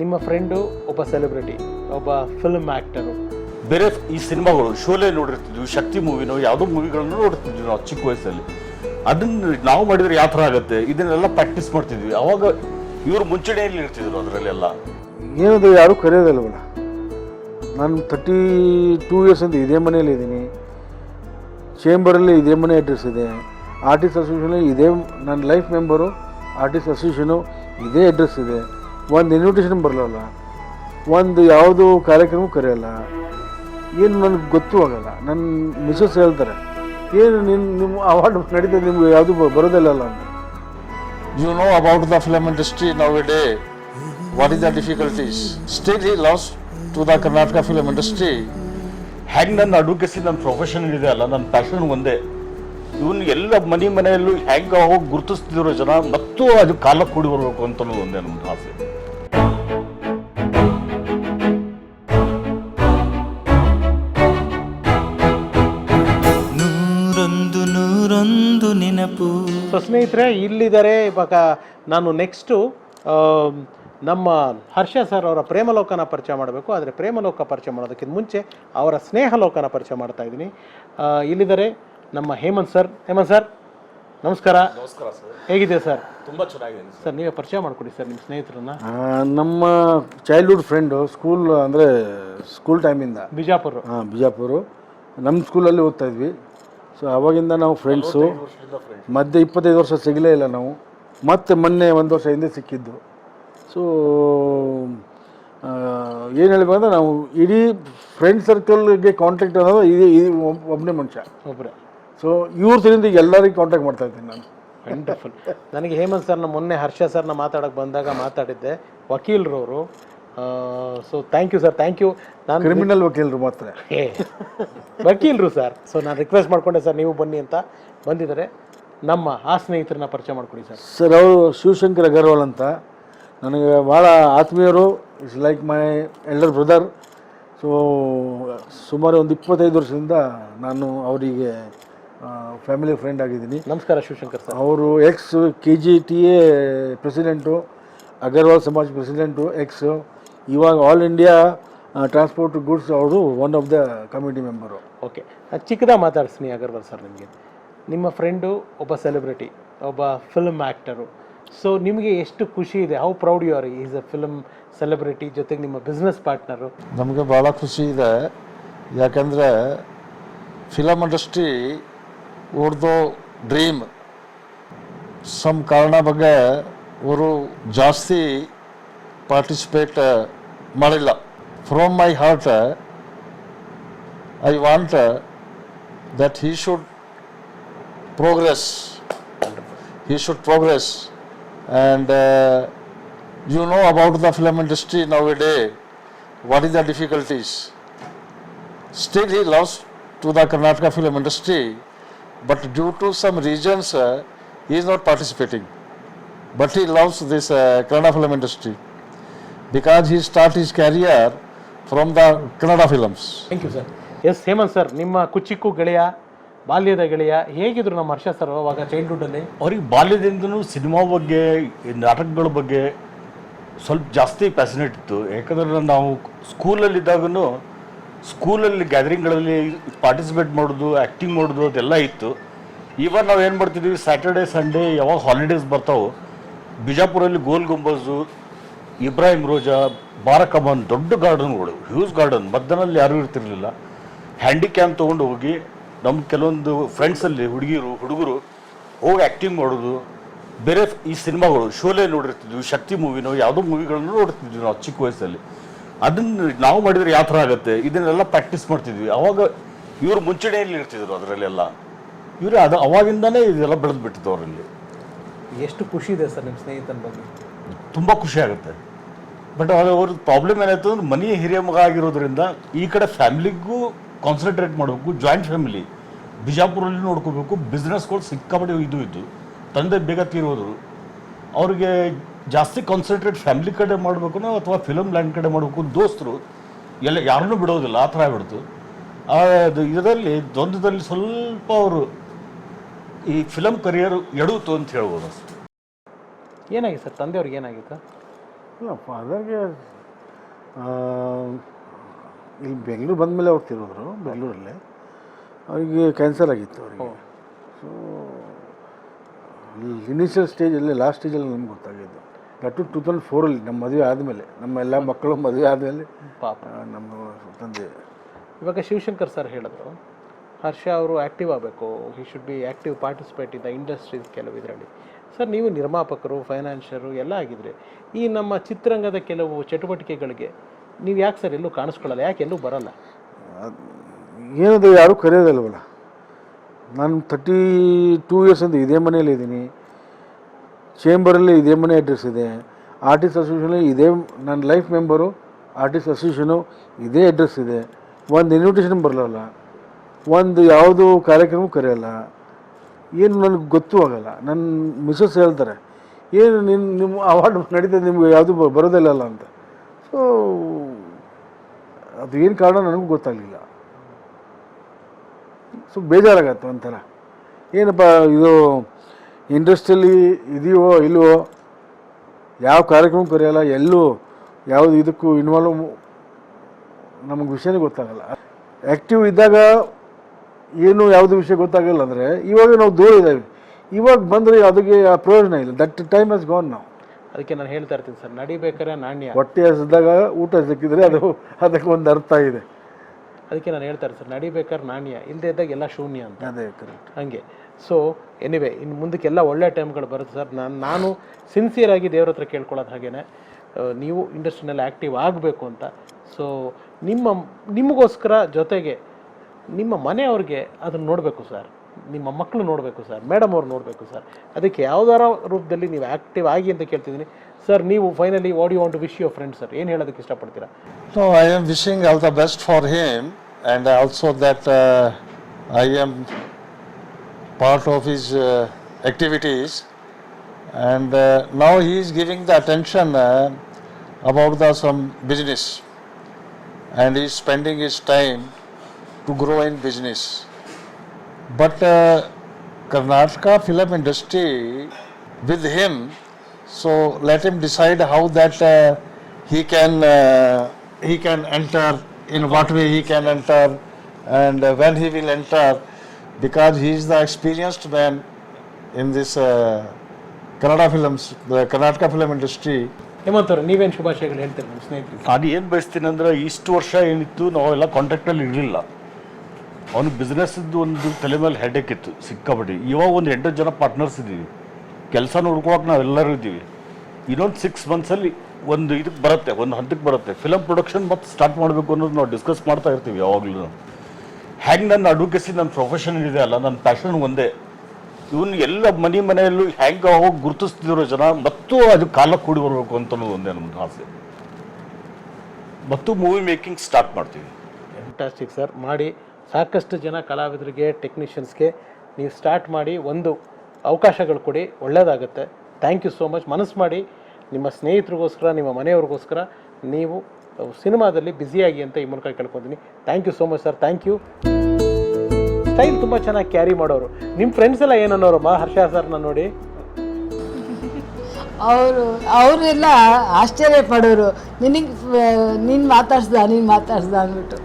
ನಿಮ್ಮ ಫ್ರೆಂಡು ಒಬ್ಬ ಸೆಲೆಬ್ರಿಟಿ ಒಬ್ಬ ಫಿಲ್ಮ್ ಆ್ಯಕ್ಟರು ಬೇರೆ ಈ ಸಿನಿಮಾಗಳು ಶೋಲೆ ನೋಡಿರ್ತಿದ್ವಿ ಶಕ್ತಿ ಮೂವಿನೋ ಯಾವುದೋ ಮೂವಿಗಳನ್ನು ನೋಡ್ತಿದ್ವಿ ನಾವು ಚಿಕ್ಕ ವಯಸ್ಸಲ್ಲಿ. ಅದನ್ನ ನಾವು ಮಾಡಿದರೆ ಯಾವ ಥರ ಆಗುತ್ತೆ? ಇದನ್ನೆಲ್ಲ ಪ್ರಾಕ್ಟೀಸ್ ಮಾಡ್ತಿದ್ವಿ. ಅವಾಗ ಇವರು ಮುಂಚೂಣಿಯಲ್ಲಿ ಇರ್ತಿದ್ರು ಅದರಲ್ಲೆಲ್ಲ. ಏನದು ಯಾರೂ ಕರೆಯೋದಿಲ್ವಲ್ಲ ನಾನು ತರ್ಟಿ ಟೂ ಇಯರ್ಸ್ ಅಂತ ಇದೇ ಮನೆಯಲ್ಲಿ ಇದ್ದೀನಿ. ಚೇಂಬರಲ್ಲಿ ಇದೇ ಮನೆ ಅಡ್ರೆಸ್ ಇದೆ. ಆರ್ಟಿಸ್ಟ್ ಅಸೋಸಿಯೇಷನಲ್ಲಿ ಇದೇ ನನ್ನ ಲೈಫ್ ಮೆಂಬರು ಆರ್ಟಿಸ್ಟ್ ಅಸೋಸಿಯೇಷನು ಇದೇ ಅಡ್ರೆಸ್ ಇದೆ. ಒಂದು ಇನ್ವಿಟೇಷನ್ ಬರಲಲ್ಲ ಒಂದು ಯಾವುದು ಕಾರ್ಯಕ್ರಮ ಕರೆಯಲ್ಲ ಏನು ನನಗೆ ಗೊತ್ತೂ ಆಗಲ್ಲ. ನನ್ನ ಮಿಸಸ್ ಹೇಳ್ತಾರೆ ಏನು ನಿನ್ನ ನಿಮ್ಮ ಅವಾರ್ಡ್ ನಡೀತದೆ ನಿಮ್ಗೆ ಯಾವುದು ಬರೋದಿಲ್ಲಲ್ಲ ಅಂತ. You know about the film industry now a day what is the difficulties still ಈ lost to the Karnataka film industry hang ನನ್ನ ಅಡ್ವೊಕೇಸಿ ನನ್ನ ಪ್ರೊಫೆಷನ್ ಇದೆ ಅಲ್ಲ ನನ್ನ ಪ್ಯಾಷನ್ ಒಂದೇ. ಇವನ್ ಎಲ್ಲ ಮನೆ ಮನೆಯಲ್ಲೂ ಹ್ಯಾಂಗ್ ಹೋಗಿ ಗುರುತಿಸ್ತಿದ್ರು ಜನ ಮತ್ತು ಅದು ಕಾಲ ಕೂಡಿ ಬರಬೇಕು ಅಂತ ಅನ್ನೋದು ಒಂದೇ ನಮ್ದು ಆಸೆ. ನೂರೊಂದು ನೂರೊಂದು ನೆನಪು. ಸೊ ಸ್ನೇಹಿತರೆ ಇಲ್ಲಿದ್ದಾರೆ ಇವಾಗ ನಾನು ನೆಕ್ಸ್ಟು ನಮ್ಮ ಹರ್ಷ ಸರ್ ಅವರ ಪ್ರೇಮಲೋಕನ ಪರಿಚಯ ಮಾಡಬೇಕು. ಆದರೆ ಪ್ರೇಮಲೋಕ ಪರಿಚಯ ಮಾಡೋದಕ್ಕಿಂತ ಮುಂಚೆ ಅವರ ಸ್ನೇಹಲೋಕನ ಪರಿಚಯ ಮಾಡ್ತಾ ಇದ್ದೀನಿ. ಆ, ಇಲ್ಲಿದ್ದಾರೆ ನಮ್ಮ ಹೇಮಂತ್ ಸರ್. ಹೇಮಂತ್ ಸರ್ ನಮಸ್ಕಾರ. ನಮಸ್ಕಾರ ಸರ್. ಹೇಗಿದೆ ಸರ್? ತುಂಬಾ ಚೆನ್ನಾಗಿದೆ ಸರ್. ನೀವೇ ಪರಿಚಯ ಮಾಡಿಕೊಡಿ ಸರ್ ನಿಮ್ಮ ಸ್ನೇಹಿತರನ್ನ. ಆ, ನಮ್ಮ ಚೈಲ್ಡ್ಹುಡ್ ಫ್ರೆಂಡು ಸ್ಕೂಲ್ ಅಂದರೆ ಸ್ಕೂಲ್ ಟೈಮಿಂದ ಬಿಜಾಪುರ. ಹಾಂ ಬಿಜಾಪುರ. ನಮ್ಮ ಸ್ಕೂಲಲ್ಲಿ ಓದ್ತಾ ಇದ್ವಿ. ಸೊ ಅವಾಗಿಂದ ನಾವು ಫ್ರೆಂಡ್ಸು ಮಧ್ಯೆ ಇಪ್ಪತ್ತೈದು ವರ್ಷ ಸಿಗಲೇ ಇಲ್ಲ ನಾವು. ಮತ್ತೆ ಮೊನ್ನೆ ಒಂದು ವರ್ಷ ಹಿಂದೆ ಸಿಕ್ಕಿದ್ದು. ಸೊ ಏನು ಹೇಳ್ಬೇಕಂದ್ರೆ ನಾವು ಇಡೀ ಫ್ರೆಂಡ್ ಸರ್ಕಲ್ಗೆ ಕಾಂಟ್ಯಾಕ್ಟ್ ಅನ್ನೋದು ಇದೇ ಇದು ಒಬ್ಬನೇ ಮನುಷ್ಯ. ಒಬ್ಬರೇ ಸೊ ಇವ್ರ ಎಲ್ಲರಿಗೂ ಕಾಂಟ್ಯಾಕ್ಟ್ ಮಾಡ್ತಾ ಇದ್ದೀನಿ ನಾನು. ವಂಡರ್ಫುಲ್ ನನಗೆ ಹೇಮಂತ್ ಸರ್ನ ಮೊನ್ನೆ ಹರ್ಷ ಸರ್ನ ಮಾತಾಡಕ್ಕೆ ಬಂದಾಗ ಮಾತಾಡಿದ್ದೆ. ವಕೀಲರವರು. So thank you sir thank you ನಾನು ಕ್ರಿಮಿನಲ್ ವಕೀಲರು ಮಾತ್ರ. ವಕೀಲರು ಸರ್ ಸೊ ನಾನು ರಿಕ್ವೆಸ್ಟ್ ಮಾಡಿಕೊಂಡೆ ಸರ್ ನೀವು ಬನ್ನಿ ಅಂತ ಬಂದಿದ್ದಾರೆ. ನಮ್ಮ ಆ ಸ್ನೇಹಿತರನ್ನ ಪರಿಚಯ ಮಾಡ್ಕೊಡಿ ಸರ್ ಸರ್ ಅವರು ಶಿವಶಂಕರ್ ಅಗರ್ವಾಲ್ ಅಂತ. ನನಗೆ ಭಾಳ ಆತ್ಮೀಯರು. It's like my elder brother so ಸುಮಾರು ಒಂದು ಇಪ್ಪತ್ತೈದು ವರ್ಷದಿಂದ ನಾನು ಅವರಿಗೆ ಫ್ಯಾಮಿಲಿ ಫ್ರೆಂಡ್ ಆಗಿದ್ದೀನಿ. ನಮಸ್ಕಾರ ಶಿವಶಂಕರ್ ಸರ್. ಅವರು ex K G T A president Agarwal Samaj president ex ಇವಾಗ ಆಲ್ ಇಂಡಿಯಾ ಟ್ರಾನ್ಸ್ಪೋರ್ಟ್ ಗೂಡ್ಸ್ ಅವರು one of the committee member okay ಚಿಕ್ಕದಾಗ ಮಾತಾಡಿಸ್ತೀನಿ ಅಗರ್ವಾಲ್ ಸರ್ ನಿಮಗೆ. ನಿಮ್ಮ ಫ್ರೆಂಡು ಒಬ್ಬ ಸೆಲೆಬ್ರಿಟಿ ಒಬ್ಬ ಫಿಲ್ಮ್ ಆ್ಯಕ್ಟರು ಸೊ ನಿಮಗೆ ಎಷ್ಟು ಖುಷಿ ಇದೆ? How proud you are is a film celebrity ಜೊತೆಗೆ ನಿಮ್ಮ ಬಿಸ್ನೆಸ್ ಪಾರ್ಟ್ನರು ನಮಗೆ ಭಾಳ ಖುಷಿ ಇದೆ. ಯಾಕಂದರೆ film industry ಅವ್ರದ್ದು ಡ್ರೀಮ್ ಸಮ್ ಕಾರಣ ಬಗ್ಗೆ ಅವರು ಜಾಸ್ತಿ ಪಾರ್ಟಿಸಿಪೇಟ್ ಮಾಡಿಲ್ಲ from my heart I want that he should progress he should progress. And uh, you know about the film industry nowadays, what is the difficulties. Still he lost to the Karnataka film industry, but due to some reasons, uh, he is not participating. But he loves this uh, Kannada film industry because he started his career from the Kannada films. Thank you sir S Hemanth sir ನಿಮ್ಮ ಕುಚಿಕ್ಕು ಗೆಳೆಯ ಬಾಲ್ಯದ ಗೆಳೆಯ ಹೇಗಿದ್ರು ನಮ್ಮ ಹರ್ಷ sir ಅವಾಗ ಚೈಲ್ಡ್ಹುಡ್ಡಲ್ಲಿ ಅವ್ರಿಗೆ ಬಾಲ್ಯದಿಂದನೂ cinema ಬಗ್ಗೆ ಈ ನಾಟಕಗಳ ಬಗ್ಗೆ ಸ್ವಲ್ಪ ಜಾಸ್ತಿ ಪ್ಯಾಸಿನೇಟ್ ಇತ್ತು ಯಾಕಂದ್ರೆ ನಾವು ಸ್ಕೂಲಲ್ಲಿದ್ದಾಗೂ ಸ್ಕೂಲಲ್ಲಿ ಗ್ಯಾದರಿಂಗ್ಗಳಲ್ಲಿ ಪಾರ್ಟಿಸಿಪೇಟ್ ಮಾಡೋದು ಆ್ಯಕ್ಟಿಂಗ್ ಮಾಡೋದು ಅದೆಲ್ಲ ಇತ್ತು. ಇವಾಗ ನಾವು ಏನು ಮಾಡ್ತಿದ್ವಿ ಸ್ಯಾಟರ್ಡೆ ಸಂಡೇ ಯಾವಾಗ ಹಾಲಿಡೇಸ್ ಬರ್ತಾವೋ, ಬಿಜಾಪುರಲ್ಲಿ ಗೋಲ್ ಗುಂಬಜು, ಇಬ್ರಾಹಿಂ ರೋಜಾ ಬಾರಕಮಾನ್ ದೊಡ್ಡ ಗಾರ್ಡನ್ಗಳು ಹ್ಯೂಸ್ ಗಾರ್ಡನ್ ಮಧ್ಯದಲ್ಲಿ ಯಾರೂ ಇರ್ತಿರ್ಲಿಲ್ಲ. ಹ್ಯಾಂಡಿಕ್ಯಾಮ್ ತೊಗೊಂಡು ಹೋಗಿ ನಮ್ಮ ಕೆಲವೊಂದು ಫ್ರೆಂಡ್ಸಲ್ಲಿ ಹುಡುಗಿರು, ಹುಡುಗರು ಹೋಗಿ ಆ್ಯಕ್ಟಿಂಗ್ ಮಾಡೋದು. ಬೇರೆ ಈ ಸಿನಿಮಾಗಳು ಶೋಲೆ ನೋಡಿರ್ತಿದ್ವಿ, ಶಕ್ತಿ ಮೂವಿನೋ ಯಾವುದೋ ಮೂವಿಗಳನ್ನು ನೋಡ್ತಿದ್ವಿ ನಾವು ಚಿಕ್ಕ ವಯಸ್ಸಲ್ಲಿ. ಅದನ್ನು ನಾವು ಮಾಡಿದ್ರೆ ಯಾವ ಥರ ಆಗುತ್ತೆ? ಇದನ್ನೆಲ್ಲ ಪ್ರಾಕ್ಟೀಸ್ ಮಾಡ್ತಿದ್ವಿ. ಅವಾಗ ಇವರು ಮುಂಚೂಣಿಯಲ್ಲಿ ಇರ್ತಿದ್ರು ಅದರಲ್ಲೆಲ್ಲ. ಇವರು ಅದು ಅವಾಗಿಂದನೇ ಇದೆಲ್ಲ ಬೆಳೆದು ಬಿಟ್ಟಿದ್ದು ಅವರಲ್ಲಿ. ಎಷ್ಟು ಖುಷಿ ಇದೆ ಸರ್ ನಿಮ್ಮ ಸ್ನೇಹಿತನ ಬಗ್ಗೆ? ತುಂಬ ಖುಷಿ ಆಗುತ್ತೆ. ಬಟ್ ಅವಾಗ ಅವ್ರ ಪ್ರಾಬ್ಲಮ್ ಏನಾಯ್ತು ಅಂದ್ರೆ ಮನೆ ಹಿರಿಯ ಮಗ ಆಗಿರೋದ್ರಿಂದ ಈ ಕಡೆ ಫ್ಯಾಮಿಲಿಗೂ ಕಾನ್ಸಂಟ್ರೇಟ್ ಮಾಡಬೇಕು ಜಾಯಿಂಟ್ ಫ್ಯಾಮಿಲಿ ಬಿಜಾಪುರಲ್ಲಿ ನೋಡ್ಕೋಬೇಕು ಬಿಸ್ನೆಸ್ಗಳು ಸಿಕ್ಕಾಪಟ್ಟೆ ಇದು ಇದ್ದು ತಂದೆ ಬೇಗ ತೀರೋದು ಅವ್ರಿಗೆ ಜಾಸ್ತಿ ಕಾನ್ಸಂಟ್ರೇಟ್ ಫ್ಯಾಮಿಲಿ ಕಡೆ ಮಾಡಬೇಕು ಅಥವಾ ಫಿಲಮ್ ಲ್ಯಾಂಡ್ ಕಡೆ ಮಾಡಬೇಕು ದೋಸ್ತರು ಎಲ್ಲ ಯಾರನ್ನೂ ಬಿಡೋದಿಲ್ಲ ಆ ಥರ ಆಗ್ಬಿಡ್ತು. ಆ, ಅದು ಇದರಲ್ಲಿ ದ್ವಂದ್ವದಲ್ಲಿ ಸ್ವಲ್ಪ ಅವರು ಈ ಫಿಲಮ್ ಕರಿಯರ್ ಎಡುತ್ತು ಅಂತ ಹೇಳ್ಬೋದು ಅಷ್ಟೇ ಏನಾಗಿತ್ತು ಸರ್? ತಂದೆಯವ್ರಿಗೆ ಏನಾಗಿತ್ತು? ಇಲ್ಲ ಫಾದರ್ಗೆ ಇಲ್ಲಿ ಬೆಂಗ್ಳೂರು ಬಂದಮೇಲೆ ಅವ್ರು ತಿರೋದ್ರು ಬೆಂಗಳೂರಲ್ಲಿ. ಅವರಿಗೆ ಕ್ಯಾನ್ಸರ್ ಆಗಿತ್ತು ಅವರಿಗೆ. ಸೊ ಇನಿಷಿಯಲ್ ಸ್ಟೇಜಲ್ಲಿ ಲಾಸ್ಟ್ ಸ್ಟೇಜಲ್ಲಿ ನಮ್ಗೆ ಗೊತ್ತಾಗಿದ್ದು ದಟ್ ಟು ತೌಸಂಡ್ ಫೋರಲ್ಲಿ ನಮ್ಮ ಮದುವೆ ಆದಮೇಲೆ ನಮ್ಮ ಎಲ್ಲ ಮಕ್ಕಳು ಮದುವೆ ಆದಮೇಲೆ ಪಾಪ. ನಮ್ಮ ತಂದೆ. ಇವಾಗ ಶಿವಶಂಕರ್ ಸರ್ ಹೇಳಿದ್ರು ಹರ್ಷ ಅವರು ಆ್ಯಕ್ಟಿವ್ ಆಗಬೇಕು he should be active participate in the industries ಕೆಲವು ಇದರಲ್ಲಿ. ಸರ್ ನೀವು ನಿರ್ಮಾಪಕರು ಫೈನಾನ್ಷಿಯರು ಎಲ್ಲ ಆಗಿದ್ರೆ ಈ ನಮ್ಮ ಚಿತ್ರರಂಗದ ಕೆಲವು ಚಟುವಟಿಕೆಗಳಿಗೆ ನೀವು ಯಾಕೆ ಸರ್ ಎಲ್ಲೂ ಕಾಣಿಸ್ಕೊಳ್ಳಲ್ಲ ಯಾಕೆ ಎಲ್ಲೂ ಬರಲ್ಲ? ಏನದು ಯಾರೂ ಕರೆಯೋದಲ್ವಲ್ಲ ನಾನು ತರ್ಟಿ ಟೂ ಇಯರ್ಸ್ ಅಂತ ಇದೇ ಮನೇಲಿ ಇದ್ದೀನಿ ಚೇಂಬರಲ್ಲಿ ಇದೇ ಮನೆ ಅಡ್ರೆಸ್ ಇದೆ. ಆರ್ಟಿಸ್ಟ್ ಅಸೋಸಿಯೇಷನಲ್ಲಿ ಇದೇ ನನ್ನ ಲೈಫ್ ಮೆಂಬರು ಆರ್ಟಿಸ್ಟ್ ಅಸೋಸಿಯೇಷನು ಇದೇ ಅಡ್ರೆಸ್ ಇದೆ. ಒಂದು ಇನ್ವಿಟೇಷನ್ ಬರಲಲ್ಲ. ಒಂದು ಯಾವುದು ಕಾರ್ಯಕ್ರಮ ಕರೆಯಲ್ಲ. ಏನು ನನಗೆ ಗೊತ್ತೂ ಆಗಲ್ಲ. ನನ್ನ ಮಿಸ್ಸಸ್ ಹೇಳ್ತಾರೆ, ಏನು ನಿನ್ನ ನಿಮ್ಮ ಅವಾರ್ಡ್ ನಡೀತದೆ, ನಿಮ್ಗೆ ಯಾವುದು ಬರೋದಿಲ್ಲಲ್ಲ ಅಂತ. ಸೊ ಅದು ಏನು ಕಾರಣ ನನಗೂ ಗೊತ್ತಾಗಲಿಲ್ಲ. ಸೊ ಬೇಜಾರಾಗತ್ತೆ ಒಂಥರ. ಏನಪ್ಪ, ಇದು ಇಂಡಸ್ಟ್ರಿಯಲ್ಲಿ ಇದೆಯೋ ಇಲ್ವೋ ಯಾವ ಕಾರ್ಯಕ್ರಮ ಕರೆಯಲ್ಲ ಎಲ್ಲೂ ಯಾವುದು ಇದಕ್ಕೂ ಇನ್ವಾಲ್ವ್ ನಮಗೆ ವಿಷಯನೇ ಗೊತ್ತಾಗಲ್ಲ. ಆ್ಯಕ್ಟಿವ್ ಇದ್ದಾಗ ಏನು ಯಾವುದು ವಿಷಯ ಗೊತ್ತಾಗಲ್ಲ ಅಂದರೆ ಇವಾಗ ನಾವು ದೂರ ಇದ್ದಾವೆ. ಇವಾಗ ಬಂದರೆ ಅದಕ್ಕೆ ಆ ಪ್ರಯೋಜನ ಇಲ್ಲ. ದಟ್ ಟೈಮ್ ಹಸ್ ಗಾನ್ ನಾವು ಅದಕ್ಕೆ ನಾನು ಹೇಳ್ತಾ ಇರ್ತೀನಿ ಸರ್ ನಡಿಬೇಕಾದ್ರೆ ನಾಣ್ಯ. ಹೊಟ್ಟೆ ಹಸಿದಾಗ ಊಟ ಸಿಕ್ಕಿದ್ರೆ ಅದು ಅದಕ್ಕೆ ಒಂದು ಅರ್ಥ ಇದೆ. ಅದಕ್ಕೆ ನಾನು ಹೇಳ್ತಾ ಇರ್ತೀನಿ ಸರ್ ನಡಿಬೇಕಾದ್ರೆ ನಾಣ್ಯ. ಇಲ್ಲದೆ ಇದ್ದಾಗ ಎಲ್ಲ ಶೂನ್ಯ ಅಂತ. ಅದೇ ಕರೆಕ್ಟ್ ಹಂಗೆ. ಸೊ ಎನಿವೆ ಇನ್ನು ಮುಂದಕ್ಕೆಲ್ಲ ಒಳ್ಳೆ ಟೈಮ್ಗಳು ಬರುತ್ತೆ ಸರ್ ನಾನು ನಾನು ಸಿನ್ಸಿಯರ್ ಆಗಿ ದೇವ್ರ ಹತ್ರ ಕೇಳ್ಕೊಳ್ಳೋದು ಹಾಗೇನೆ. ನೀವು ಇಂಡಸ್ಟ್ರಿನಲ್ಲಿ ಆ್ಯಕ್ಟಿವ್ ಆಗಬೇಕು ಅಂತ. ಸೊ ನಿಮ್ಮ, ನಿಮಗೋಸ್ಕರ ಜೊತೆಗೆ ನಿಮ್ಮ ಮನೆಯವ್ರಿಗೆ ಅದನ್ನು ನೋಡಬೇಕು ಸರ್ ನಿಮ್ಮ ಮಕ್ಕಳು ನೋಡಬೇಕು ಸರ್ ಮೇಡಮ್ ಅವ್ರು ನೋಡಬೇಕು ಸರ್ ಅದಕ್ಕೆ ಯಾವ್ದಾರ ರೂಪದಲ್ಲಿ ನೀವು ಆ್ಯಕ್ಟಿವ್ ಆಗಿ ಅಂತ ಕೇಳ್ತಿದ್ದೀನಿ. ಸರ್ ನೀವು finally what you want to wish your friend sir ಏನು ಹೇಳೋದಕ್ಕೆ ಇಷ್ಟಪಡ್ತೀರಾ? So I am wishing all the best for Hem and also that I am part of his uh, activities. And uh, now he is giving the attention uh, about the some business, and he is spending his time to grow in business. But uh, Karnataka film industry with him, so let him decide how that uh, he can uh, he can enter in what way he can enter and when he will enter because he is the experienced man in this uh, Kannada films, the Karnataka film industry. Hemanth ಅವ್ರೆ ನೀವೇನು ಶುಭಾಶಯಗಳು ಹೇಳ್ತೀರಿ ನಮ್ಮ ಸ್ನೇಹಿತರಿಗೆ? ನಾನು ಏನು ಬಯಸ್ತೀನಿ ಅಂದ್ರೆ ಇಷ್ಟು ವರ್ಷ ಏನಿತ್ತು ನಾವೆಲ್ಲ ಕಾಂಟ್ಯಾಕ್ಟಲ್ಲಿ ಇರಲಿಲ್ಲ. ಅವ್ನಿಗೆ ಬಿಸ್ನೆಸ್ದು ಒಂದು ತಲೆ ಮೇಲೆ ಹೆಡೇಕ್ ಇತ್ತು ಸಿಕ್ಕಾಪಟ್ಟಿ. ಇವಾಗ ಒಂದು ಎಂಟು ಜನ ಪಾರ್ಟ್ನರ್ಸ್ ಇದ್ದೀವಿ. ಕೆಲಸ ನೋಡ್ಕೊಳಕ್ಕೆ ನಾವೆಲ್ಲರೂ ಇದ್ದೀವಿ. ಇನ್ನೊಂದು ಸಿಕ್ಸ್ ಮಂತ್ಸಲ್ಲಿ ಒಂದು ಇದಕ್ಕೆ ಬರುತ್ತೆ ಒಂದು ಹಂತಕ್ಕೆ ಬರುತ್ತೆ. ಫಿಲಮ್ ಪ್ರೊಡಕ್ಷನ್ ಮತ್ತೆ ಸ್ಟಾರ್ಟ್ ಮಾಡಬೇಕು ಅನ್ನೋದು ನಾವು ಡಿಸ್ಕಸ್ ಮಾಡ್ತಾ ಇರ್ತೀವಿ ಯಾವಾಗಲೂ. ಹ್ಯಾಂಗೆ ನನ್ನ ಅಡ್ವೊಕೇಸಿ ನನ್ನ ಪ್ರೊಫೆಷನ್ ಇದೆ ಅಲ್ಲ ನನ್ನ ಪ್ಯಾಷನ್ ಒಂದೇ. ಇವನು ಎಲ್ಲ ಮನೆ ಮನೆಯಲ್ಲೂ ಹ್ಯಾಂಗೆ ಹೋಗಿ ಗುರುತಿಸ್ತಿದ್ರು ಜನ, ಮತ್ತು ಅದು ಕಾಲ ಕೂಡಿ ಬರಬೇಕು ಅಂತ ಒಂದೇ ನಮ್ಮದು ಆಸೆ. ಮತ್ತು ಮೂವಿ ಮೇಕಿಂಗ್ ಸ್ಟಾರ್ಟ್ ಮಾಡ್ತೀವಿ. ಫ್ಯಾಂಟಾಸ್ಟಿಕ್ ಸರ್ ಮಾಡಿ ಸಾಕಷ್ಟು ಜನ ಕಲಾವಿದರಿಗೆ ಟೆಕ್ನಿಷಿಯನ್ಸ್ಗೆ ನೀವು ಸ್ಟಾರ್ಟ್ ಮಾಡಿ ಒಂದು ಅವಕಾಶಗಳು ಕೊಡಿ ಒಳ್ಳೆಯದಾಗುತ್ತೆ ಥ್ಯಾಂಕ್ ಯು ಸೋ ಮಚ್ ಮನಸ್ಸು ಮಾಡಿ ನಿಮ್ಮ ಸ್ನೇಹಿತರಿಗೋಸ್ಕರ, ನಿಮ್ಮ ಮನೆಯವ್ರಿಗೋಸ್ಕರ ನೀವು ಸಿನಿಮಾದಲ್ಲಿ ಬ್ಯುಸಿಯಾಗಿ ಅಂತ ಈ ಮೂಲಕ ಕೇಳ್ಕೊತೀನಿ. Thank you so much sir thank you style ತುಂಬ ಚೆನ್ನಾಗಿ ಕ್ಯಾರಿ ಮಾಡೋರು. ನಿಮ್ಮ ಫ್ರೆಂಡ್ಸ್ ಎಲ್ಲ ಏನನ್ನೋರಮ್ಮ ಹರ್ಷ ಸರ್ನ ನೋಡಿ? ಅವರು, ಅವರೆಲ್ಲ ಆಶ್ಚರ್ಯ ಪಡೋರು. ನಿನಗೆ ನೀನು ಮಾತಾಡ್ಸ್ದ ನೀನು ಮಾತಾಡ್ಸ್ದ ಅಂದ್ಬಿಟ್ಟು.